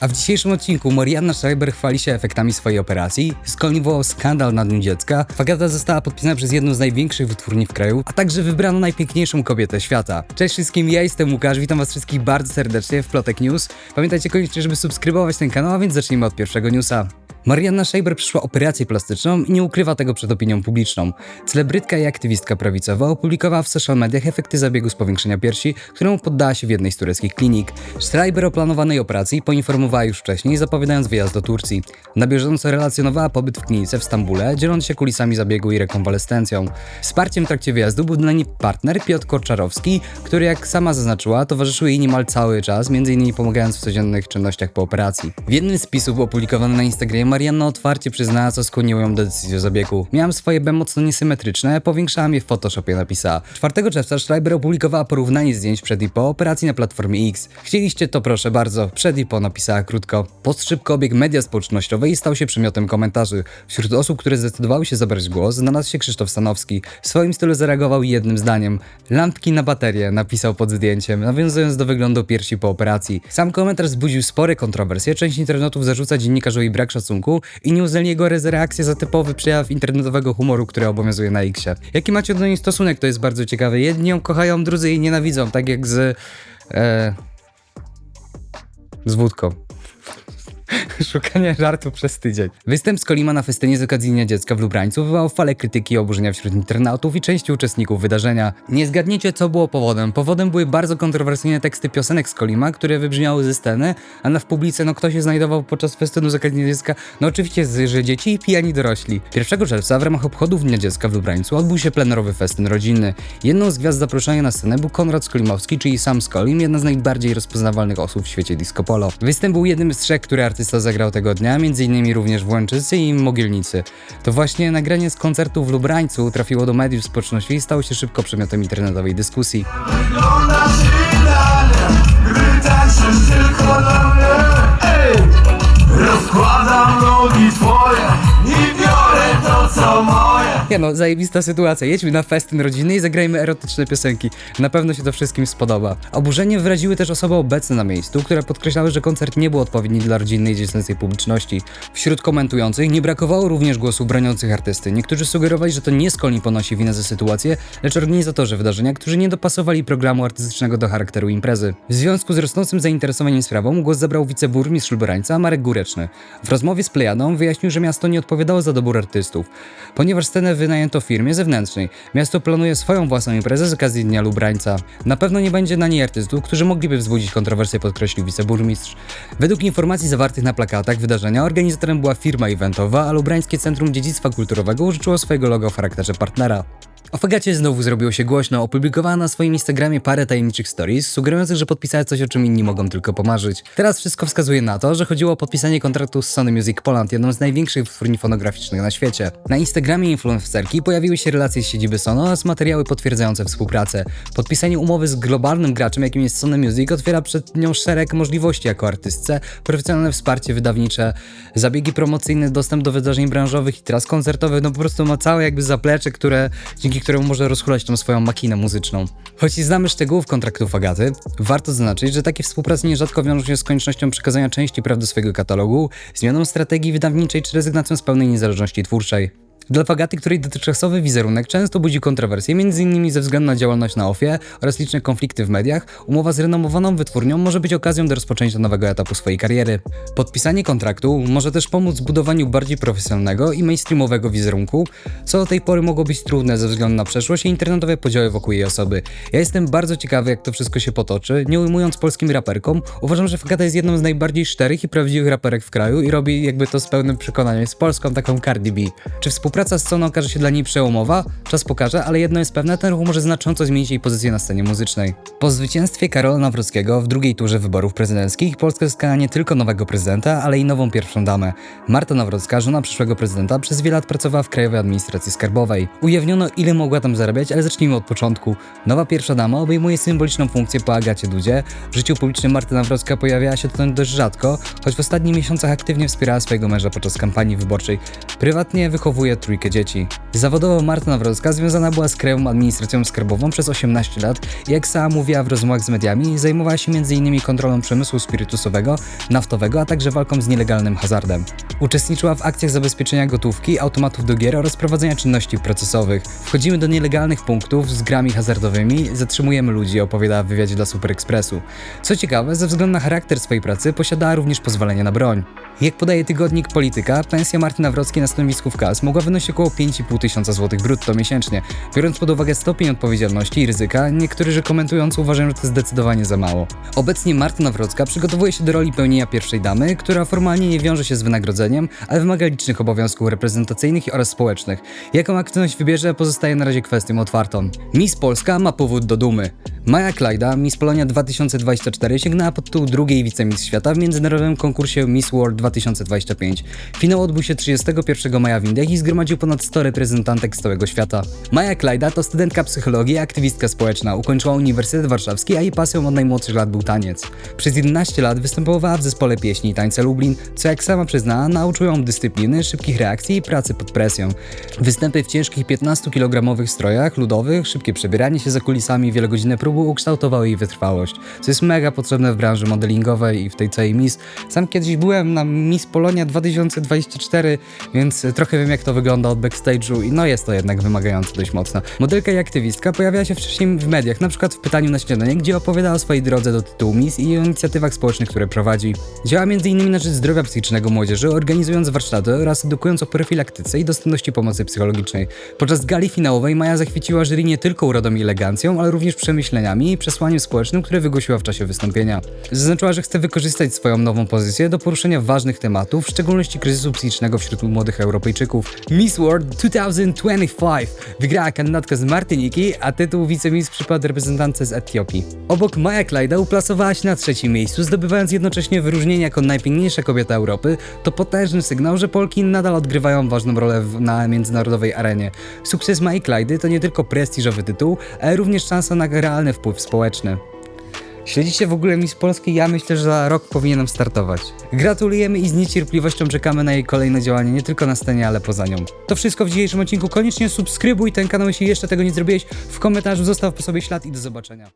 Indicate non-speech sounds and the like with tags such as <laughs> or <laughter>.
A w dzisiejszym odcinku Marianna Schreiber chwali się efektami swojej operacji, Skolni wywołał skandal na Dniu Dziecka, Fagata została podpisana przez jedną z największych wytwórni w kraju, a także wybrano najpiękniejszą kobietę świata. Cześć wszystkim, ja jestem Łukasz, witam was wszystkich bardzo serdecznie w Plotek News. Pamiętajcie koniecznie, żeby subskrybować ten kanał, a więc zacznijmy od pierwszego newsa. Marianna Schreiber przeszła operację plastyczną i nie ukrywa tego przed opinią publiczną. Celebrytka i aktywistka prawicowa opublikowała w social mediach efekty zabiegu z powiększenia piersi, któremu poddała się w jednej z tureckich klinik. Schreiber o planowanej operacji poinformowała już wcześniej, zapowiadając wyjazd do Turcji. Na bieżąco relacjonowała pobyt w klinice w Stambule, dzieląc się kulisami zabiegu i rekonwalescencją. Wsparciem w trakcie wyjazdu był dla niej partner Piotr Korczarowski, który jak sama zaznaczyła, towarzyszył jej niemal cały czas, m.in. pomagając w codziennych czynnościach po operacji. W jednym z pisów opublikowanym na Instagramie Marianna otwarcie przyznała, co skłoniło ją do decyzji o zabiegu. Miałam swoje B mocno niesymetryczne, powiększałam je w Photoshopie, napisała. 4 czerwca Schreiber opublikowała porównanie zdjęć przed i po operacji na platformie X. Chcieliście to proszę bardzo, przed i po napisała krótko. Post szybko obiegł media społecznościowe i stał się przedmiotem komentarzy. Wśród osób, które zdecydowały się zabrać głos, znalazł się Krzysztof Stanowski. W swoim stylu zareagował jednym zdaniem. Lampki na baterię, napisał pod zdjęciem, nawiązując do wyglądu piersi po operacji. Sam komentarz wzbudził spore kontrowersje, część internautów zarzuca dziennikarzowi brak szacunku, i nie uznali jego reakcję za typowy przejaw internetowego humoru, który obowiązuje na Xie. Jaki macie do niej stosunek, to jest bardzo ciekawe. Jedni ją kochają, drudzy jej nienawidzą, tak jak z... E, z wódką. <laughs> Szukanie żartu przez tydzień. Występ z Kolima na festynie z okazji Dnia Dziecka w Lubrańcu wywołał falę krytyki i oburzenia wśród internautów i części uczestników wydarzenia. Nie zgadniecie, co było powodem. Powodem były bardzo kontrowersyjne teksty piosenek z Kolima, które wybrzmiały ze sceny, a na w publice, no kto się znajdował podczas festynu z okazji Dnia Dziecka? No oczywiście, że dzieci i pijani dorośli. 1 czerwca w ramach obchodów Dnia Dziecka w Lubrańcu odbył się plenerowy festyn rodzinny. Jedną z gwiazd zaproszenia na scenę był Konrad Skolimowski, czyli sam Skolim, jedna z najbardziej rozpoznawalnych osób w świecie disco polo. Występ był jednym z trzech, które artysta zagrał tego dnia, m.in. również w Łęczycy i Mogielnicy. To właśnie nagranie z koncertu w Lubrańcu trafiło do mediów społeczności i stało się szybko przedmiotem internetowej dyskusji. Rozkładam nogi twoje i biorę to co moje Nie no, zajebista sytuacja. Jedźmy na festyn rodzinny i zagrajmy erotyczne piosenki. Na pewno się to wszystkim spodoba. Oburzenie wyraziły też osoby obecne na miejscu, które podkreślały, że koncert nie był odpowiedni dla rodzinnej i dziecięcej publiczności. Wśród komentujących nie brakowało również głosu broniących artysty. Niektórzy sugerowali, że to nie Skolni ponosi winę za sytuację, lecz organizatorzy wydarzenia, którzy nie dopasowali programu artystycznego do charakteru imprezy. W związku z rosnącym zainteresowaniem sprawą głos zabrał wiceburmistrz Lubrańca Marek Góreczny. W rozmowie z Plejadą wyjaśnił, że miasto nie odpowiadało za dobór artystów, ponieważ scenę wynajęto firmie zewnętrznej. Miasto planuje swoją własną imprezę z okazji Dnia Lubrańca. Na pewno nie będzie na niej artystów, którzy mogliby wzbudzić kontrowersje, podkreślił wiceburmistrz. Według informacji zawartych na plakatach wydarzenia organizatorem była firma eventowa, a Lubrańskie Centrum Dziedzictwa Kulturowego użyczyło swojego logo w charakterze partnera. O Fagacie znowu zrobiło się głośno. Opublikowała na swoim Instagramie parę tajemniczych stories, sugerujących, że podpisała coś, o czym inni mogą tylko pomarzyć. Teraz wszystko wskazuje na to, że chodziło o podpisanie kontraktu z Sony Music Poland, jedną z największych wytwórni fonograficznych na świecie. Na Instagramie influencerki pojawiły się relacje z siedziby Sony oraz materiały potwierdzające współpracę. Podpisanie umowy z globalnym graczem, jakim jest Sony Music, otwiera przed nią szereg możliwości jako artystce, profesjonalne wsparcie wydawnicze, zabiegi promocyjne, dostęp do wydarzeń branżowych i teraz koncertowych, no po prostu ma całe jakby zaplecze, które, dzięki któremu może rozchulać tą swoją makinę muzyczną. Choć nie znamy szczegółów kontraktów Agaty, warto zaznaczyć, że takie współprace nierzadko wiążą się z koniecznością przekazania części praw do swojego katalogu, zmianą strategii wydawniczej czy rezygnacją z pełnej niezależności twórczej. Dla Fagaty, której dotychczasowy wizerunek często budzi kontrowersje, m.in. ze względu na działalność na OFIE oraz liczne konflikty w mediach, umowa z renomowaną wytwórnią może być okazją do rozpoczęcia nowego etapu swojej kariery. Podpisanie kontraktu może też pomóc w budowaniu bardziej profesjonalnego i mainstreamowego wizerunku, co do tej pory mogło być trudne ze względu na przeszłość i internetowe podziały wokół jej osoby. Ja jestem bardzo ciekawy, jak to wszystko się potoczy. Nie ujmując polskim raperkom, uważam, że Fagata jest jedną z najbardziej szczerych i prawdziwych raperek w kraju i robi jakby to z pełnym przekonaniem, z polską taką Cardi B. Czy współpraca z Soną okaże się dla niej przełomowa? Czas pokaże, ale jedno jest pewne, ten ruch może znacząco zmienić jej pozycję na scenie muzycznej. Po zwycięstwie Karola Nawrockiego w drugiej turze wyborów prezydenckich Polska zyskała nie tylko nowego prezydenta, ale i nową pierwszą damę. Marta Nawrocka, żona przyszłego prezydenta, przez wiele lat pracowała w Krajowej Administracji Skarbowej. Ujawniono ile mogła tam zarabiać, ale zacznijmy od początku. Nowa pierwsza dama obejmuje symboliczną funkcję po Agacie Dudzie. W życiu publicznym Marta Nawrocka pojawiała się tutaj dość rzadko, choć w ostatnich miesiącach aktywnie wspierała swojego męża podczas kampanii wyborczej. Prywatnie wychowuje trójkę dzieci. Zawodowo Marta Nawrocka związana była z Krajową Administracją Skarbową przez 18 lat i jak sama mówiła w rozmowach z mediami, zajmowała się m.in. kontrolą przemysłu spirytusowego, naftowego, a także walką z nielegalnym hazardem. Uczestniczyła w akcjach zabezpieczenia gotówki, automatów do gier oraz prowadzenia czynności procesowych. Wchodzimy do nielegalnych punktów z grami hazardowymi, zatrzymujemy ludzi, opowiadała w wywiadzie dla Super Expressu. Co ciekawe, ze względu na charakter swojej pracy posiadała również pozwolenie na broń. Jak podaje tygodnik Polityka, pensja Marty Nawrockiej na stanowisku w KAS mogła wynosić około 5,5 tysiąca złotych brutto miesięcznie. Biorąc pod uwagę stopień odpowiedzialności i ryzyka, niektórzy komentujący uważają, że to zdecydowanie za mało. Obecnie Marta Nawrocka przygotowuje się do roli pełnienia pierwszej damy, która formalnie nie wiąże się z wynagrodzeniem, ale wymaga licznych obowiązków reprezentacyjnych oraz społecznych. Jaką aktywność wybierze, pozostaje na razie kwestią otwartą. Miss Polska ma powód do dumy. Maja Klajda, Miss Polonia 2024, sięgnęła pod tytuł drugiej wicemiss świata w międzynarodowym konkursie Miss World 2025. Finał odbył się 31 maja w Indiach i zgromadził ponad 100 reprezentantek z całego świata. Maja Klajda to studentka psychologii i aktywistka społeczna. Ukończyła Uniwersytet Warszawski, a jej pasją od najmłodszych lat był taniec. Przez 11 lat występowała w zespole pieśni i tańca Lublin, co jak sama przyznała, nauczyło ją dyscypliny, szybkich reakcji i pracy pod presją. Występy w ciężkich 15-kilogramowych strojach ludowych, szybkie przebieranie się za kulisami, wielogodzinne próby ukształtowały jej wytrwałość, co jest mega potrzebne w branży modelingowej i w tej całej Miss. Sam kiedyś byłem na Miss Polonia 2024, więc trochę wiem jak to wygląda od backstage'u i no jest to jednak wymagające dość mocno. Modelka i aktywistka pojawiała się wcześniej w mediach, na przykład w pytaniu na śniadanie, gdzie opowiadała o swojej drodze do tytułu Miss i o inicjatywach społecznych, które prowadzi. Działa m.in. na rzecz zdrowia psychicznego młodzieży, organizując warsztaty oraz edukując o profilaktyce i dostępności pomocy psychologicznej. Podczas gali finałowej Maja zachwyciła jury nie tylko urodą i elegancją, ale również i przesłaniem społecznym, które wygłosiła w czasie wystąpienia. Zaznaczyła, że chce wykorzystać swoją nową pozycję do poruszenia ważnych tematów, w szczególności kryzysu psychicznego wśród młodych Europejczyków. Miss World 2025 wygrała kandydatka z Martyniki, a tytuł wicemiss przypadł reprezentantce z Etiopii. Obok Maja Klajda uplasowała się na trzecim miejscu, zdobywając jednocześnie wyróżnienie jako najpiękniejsza kobieta Europy. To potężny sygnał, że Polki nadal odgrywają ważną rolę w, na międzynarodowej arenie. Sukces Maji Klajdy to nie tylko prestiżowy tytuł, ale również szansa na realny wpływ społeczny. Śledzicie w ogóle Miss Polski? Ja myślę, że za rok powinienem startować. Gratulujemy i z niecierpliwością czekamy na jej kolejne działania, nie tylko na scenie, ale poza nią. To wszystko w dzisiejszym odcinku. Koniecznie subskrybuj ten kanał, jeśli jeszcze tego nie zrobiłeś. W komentarzu zostaw po sobie ślad i do zobaczenia.